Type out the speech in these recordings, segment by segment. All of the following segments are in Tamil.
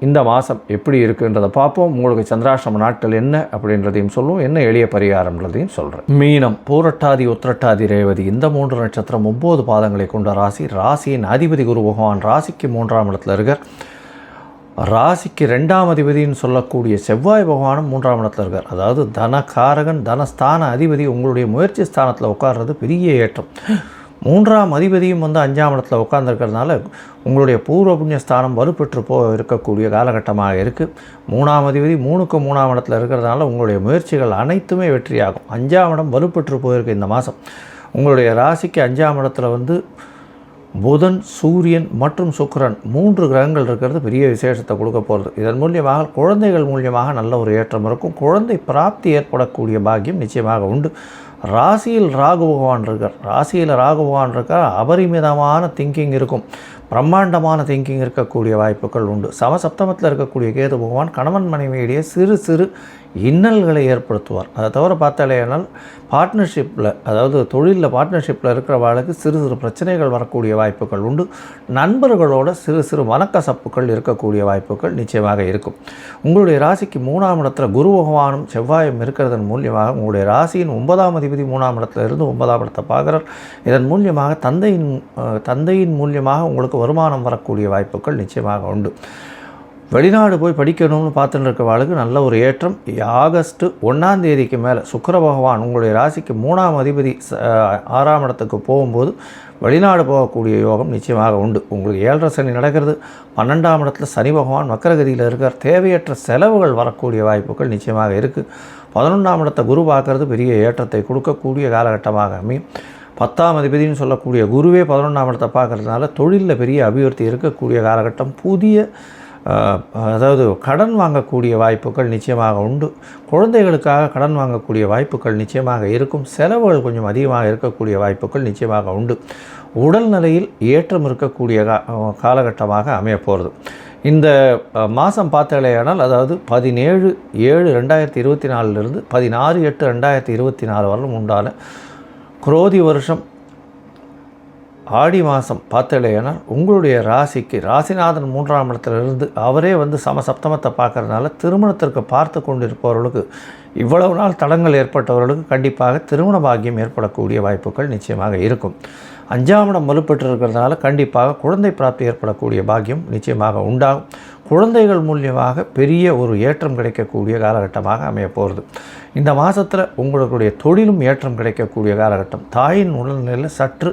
இந்த மாதம் எப்படி இருக்குன்றதை பார்ப்போம். உங்களுக்கு சந்திராசிரம நாட்கள் என்ன அப்படின்றதையும் சொல்லுவோம். என்ன எளிய பரிகாரம்ன்றதையும் சொல்கிறேன் மீனம் பூரட்டாதி உத்திரட்டாதி ரேவதி இந்த மூன்று நட்சத்திரம் ஒம்பது பாதங்களை கொண்ட ராசி. ராசியின் அதிபதி குரு பகவான் ராசிக்கு மூன்றாம் இடத்துல இருக்கார். ராசிக்கு ரெண்டாம் அதிபதின்னு சொல்லக்கூடிய செவ்வாய் பகவானும் மூன்றாம் இடத்துல இருக்கார். அதாவது தனகாரகன் தனஸ்தான அதிபதி உங்களுடைய முயற்சி ஸ்தானத்தில் உட்கார்றது பெரிய ஏற்றம். மூன்றாம் அதிபதியும் வந்து அஞ்சாம் இடத்துல உட்காந்துருக்கிறதுனால உங்களுடைய பூர்வ புண்ணிய ஸ்தானம் வலுப்பெற்று போ இருக்கக்கூடிய காலகட்டமாக இருக்குது மூணாம் அதிபதி மூணுக்கு மூணாம் இடத்துல இருக்கிறதுனால உங்களுடைய முயற்சிகள் அனைத்துமே வெற்றியாகும். அஞ்சாம் இடம் வலுப்பெற்று போயிருக்கு இந்த மாதம் உங்களுடைய ராசிக்கு அஞ்சாம் இடத்துல வந்து புதன் சூரியன் மற்றும் சுக்கிரன் மூன்று கிரகங்கள் இருக்கிறது. பெரிய விசேஷத்தை கொடுக்க போகிறது இதன் மூலியமாக குழந்தைகள் மூலியமாக நல்ல ஒரு ஏற்றம் இருக்கும். குழந்தை பிராப்தி ஏற்படக்கூடிய பாக்கியம் நிச்சயமாக உண்டு. ராசியில் ராகு பகவான் இருக்கார். ராசியில் ராகு பகவான் இருக்கார். அபரிமிதமான திங்கிங் இருக்கும். பிரம்மாண்டமான திங்கிங் இருக்கக்கூடிய வாய்ப்புகள் உண்டு. சமசப்தமத்தில் இருக்கக்கூடிய கேது பகவான் கணவன் மனைவியிடையே சிறு சிறு இன்னல்களை ஏற்படுத்துவார். அதை தவிர பார்த்தாலேயானால் பார்ட்னர்ஷிப்பில் அதாவது தொழிலில் பார்ட்னர்ஷிப்பில் இருக்கிறவர்களுக்கு சிறு சிறு பிரச்சனைகள் வரக்கூடிய வாய்ப்புகள் உண்டு. நண்பர்களோட சிறு சிறு மனக்கசப்புகள் இருக்கக்கூடிய வாய்ப்புகள் நிச்சயமாக இருக்கும். உங்களுடைய ராசிக்கு மூணாம் இடத்துல குரு பகவானும் செவ்வாயும் இருக்கிறதன் மூலியமாக உங்களுடைய ராசியின் ஒன்பதாம் அதிபதி மூணாம் இடத்துல இருந்து ஒன்பதாம் இடத்தை பார்க்குறார். இதன் மூலியமாக தந்தையின் தந்தையின் மூலியமாக உங்களுக்கு வருமானம் வரக்கூடிய வாய்ப்புகள் நிச்சயமாக உண்டு. வெளிநாடு போய் படிக்கணும்னு பார்த்துட்டு இருக்கவாளுக்கு நல்ல ஒரு ஏற்றம். ஆகஸ்ட்டு ஒன்றாம் தேதிக்கு மேலே சுக்கர பகவான் உங்களுடைய ராசிக்கு மூணாம் அதிபதி ச- ஆறாம் இடத்துக்கு போகும்போது வெளிநாடு போகக்கூடிய யோகம் நிச்சயமாக உண்டு. உங்களுக்கு ஏழரை சனி நடக்கிறது. பன்னெண்டாம் இடத்துல சனி பகவான் வக்கரகதியில் இருக்கார். தேவையற்ற செலவுகள் வரக்கூடிய வாய்ப்புகள் நிச்சயமாக இருக்குது பதினொன்றாம் இடத்தை குரு பார்க்கறது பெரிய ஏற்றத்தை கொடுக்கக்கூடிய காலகட்டமாக அமையும். பத்தாம் அதிபதினு சொல்லக்கூடிய குருவே பதினொன்றாம் இடத்தை பார்க்கறதுனால தொழிலில் பெரிய அபிவிருத்தி இருக்கக்கூடிய காலகட்டம். புதிய அதாவது கடன் வாங்கக்கூடிய வாய்ப்புகள் நிச்சயமாக உண்டு. குழந்தைகளுக்காக கடன் வாங்கக்கூடிய வாய்ப்புகள் நிச்சயமாக இருக்கும். செலவுகள் கொஞ்சம் அதிகமாக இருக்கக்கூடிய வாய்ப்புகள் நிச்சயமாக உண்டு. உடல்நிலையில் ஏற்றம் இருக்கக்கூடிய கா காலகட்டமாக அமையப்போகிறது இந்த மாதம் பார்த்தாலேயானால் அதாவது பதினேழு ஏழு ரெண்டாயிரத்தி இருபத்தி நாலுலேருந்து பதினாறு எட்டு ரெண்டாயிரத்தி இருபத்தி நாலு வரலும் உண்டான குரோதி வருஷம் ஆடி மாதம் பார்த்தலையானால் உங்களுடைய ராசிக்கு ராசிநாதன் மூன்றாம் இடத்துலேருந்து அவரே வந்து சமசப்தமத்தை பார்க்குறதுனால திருமணத்திற்கு பார்த்து கொண்டிருப்பவர்களுக்கு இவ்வளவு நாள் தடங்கள் ஏற்பட்டவர்களுக்கு கண்டிப்பாக திருமண பாக்கியம் ஏற்படக்கூடிய வாய்ப்புகள் நிச்சயமாக இருக்கும். அஞ்சாம் இடம் வலுப்பெற்று இருக்கிறதுனால கண்டிப்பாக குழந்தை பிராப்தி ஏற்படக்கூடிய பாக்கியம் நிச்சயமாக உண்டாகும். குழந்தைகள் மூலியமாக பெரிய ஒரு ஏற்றம் கிடைக்கக்கூடிய காலகட்டமாக அமைய போகிறது. இந்த மாதத்தில் உங்களுடைய தொழிலும் ஏற்றம் கிடைக்கக்கூடிய காலகட்டம். தாயின் உடல்நிலையில் சற்று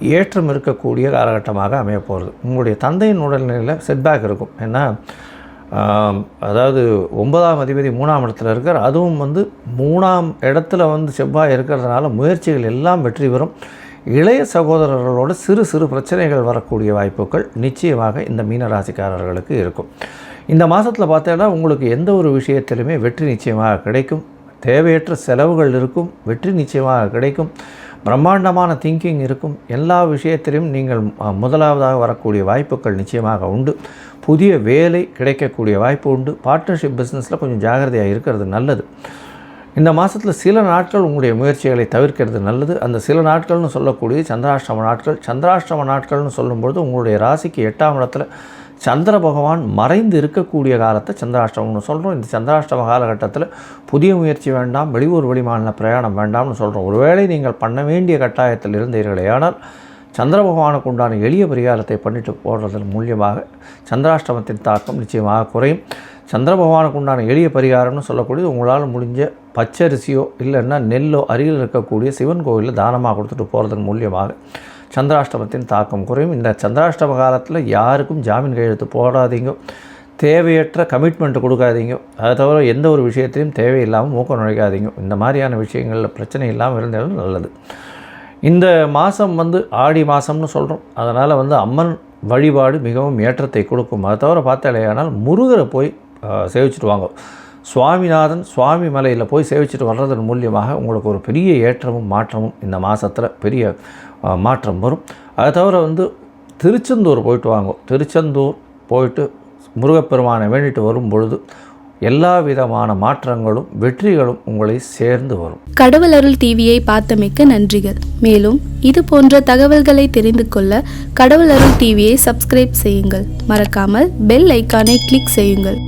ஏற்றம் இருக்கக்கூடிய காலகட்டமாக அமைய போகிறது. உங்களுடைய தந்தையின் உடல்நிலையில் செட்பேக் இருக்கும். ஏன்னா அதாவது ஒன்பதாம் அதிபதி மூணாம் இடத்துல இருக்கார். அதுவும் வந்து மூணாம் இடத்துல வந்து செவ்வாய் இருக்கிறதுனால முயற்சிகள் எல்லாம் வெற்றி பெறும். இளைய சகோதரர்களோட சிறு சிறு பிரச்சனைகள் வரக்கூடிய வாய்ப்புகள் நிச்சயமாக இந்த மீனராசிக்காரர்களுக்கு இருக்கும். இந்த மாதத்தில் பார்த்தீங்கன்னா உங்களுக்கு எந்த ஒரு விஷயத்திலுமே வெற்றி நிச்சயமாக கிடைக்கும். தேவையற்ற செலவுகள் இருக்கும். வெற்றி நிச்சயமாக கிடைக்கும். பிரம்மாண்டமான திங்கிங் இருக்கும். எல்லா விஷயத்திலும் நீங்கள் முதலாவதாக வரக்கூடிய வாய்ப்புகள் நிச்சயமாக உண்டு. புதிய வேலை கிடைக்கக்கூடிய வாய்ப்பு உண்டு. பார்ட்னர்ஷிப் பிஸ்னஸில் கொஞ்சம் ஜாகிரதையாக இருக்கிறது நல்லது. இந்த மாதத்தில் சில நாட்கள் உங்களுடைய முயற்சிகளை தவிர்க்கிறது நல்லது. அந்த சில நாட்கள்னு சொல்லக்கூடிய சந்திராஷ்டம நாட்கள். சந்திராஷ்டம நாட்கள்னு சொல்லும்பொழுது உங்களுடைய ராசிக்கு எட்டாம் இடத்துல சந்திர பகவான் மறைந்து இருக்கக்கூடிய காலத்தை சந்திராஷ்டமம்னு சொல்கிறோம் இந்த சந்திராஷ்டம காலகட்டத்தில் புதிய முயற்சி வேண்டாம் வெளியூர் வெளிமாநில பிரயாணம் வேண்டாம்னு சொல்கிறோம் ஒருவேளை நீங்கள் பண்ண வேண்டிய கட்டாயத்தில் இருந்தீர்களே ஆனால் சந்திர பகவானுக்கு உண்டான எளிய பரிகாரத்தை பண்ணிட்டு போடுறதன் மூலியமாக சந்திராஷ்டமத்தின் தாக்கம் நிச்சயமாக குறையும். சந்திர பகவானுக்கு உண்டான எளிய பரிகாரம்னு சொல்லக்கூடியது உங்களால் முடிஞ்ச பச்சரிசியோ இல்லைன்னா நெல்லோ அருகில் இருக்கக்கூடிய சிவன் கோவிலில் தானமாக கொடுத்துட்டு போகிறதன் மூலியமாக சந்திராஷ்டமத்தின் தாக்கம் குறையும். இந்த சந்திராஷ்டம காலத்தில் யாருக்கும் ஜாமீன் கையெழுத்து போடாதீங்க. தேவையற்ற கமிட்மெண்ட் கொடுக்காதீங்க. அதை தவிர எந்த ஒரு விஷயத்தையும் தேவையில்லாமல் மூக்க நுழைக்காதீங்க. இந்த மாதிரியான விஷயங்களில் பிரச்சனை இல்லாமல் இருந்தாலும் நல்லது. இந்த மாதம் வந்து ஆடி மாதம்னு சொல்கிறோம் அதனால் வந்து அம்மன் வழிபாடு மிகவும் ஏற்றத்தை கொடுக்கும். அதை தவிர பார்த்தாலேயானால் முருகரை போய் சேவிச்சுட்டு வாங்க. சுவாமிநாதன் சுவாமி மலையில் போய் சேவிச்சிட்டு வர்றதன் மூலியமாக உங்களுக்கு ஒரு பெரிய ஏற்றமும் மாற்றமும் இந்த மாதத்தில் பெரிய மாற்றம் வரும். அதை தவிர வந்து திருச்செந்தூர் போயிட்டு வாங்க. திருச்செந்தூர் போயிட்டு முருகப்பெருமானை வேண்டிட்டு வரும் பொழுது எல்லா விதமான மாற்றங்களும் வெற்றிகளும் உங்களை சேர்ந்து வரும். கடவுள் அருள் டிவியை பார்த்தமைக்க நன்றிகள். மேலும் இது போன்ற தகவல்களை தெரிந்து கொள்ள கடவுள் அருள் டிவியை சப்ஸ்கிரைப் செய்யுங்கள். மறக்காமல் பெல் ஐக்கானை கிளிக் செய்யுங்கள்.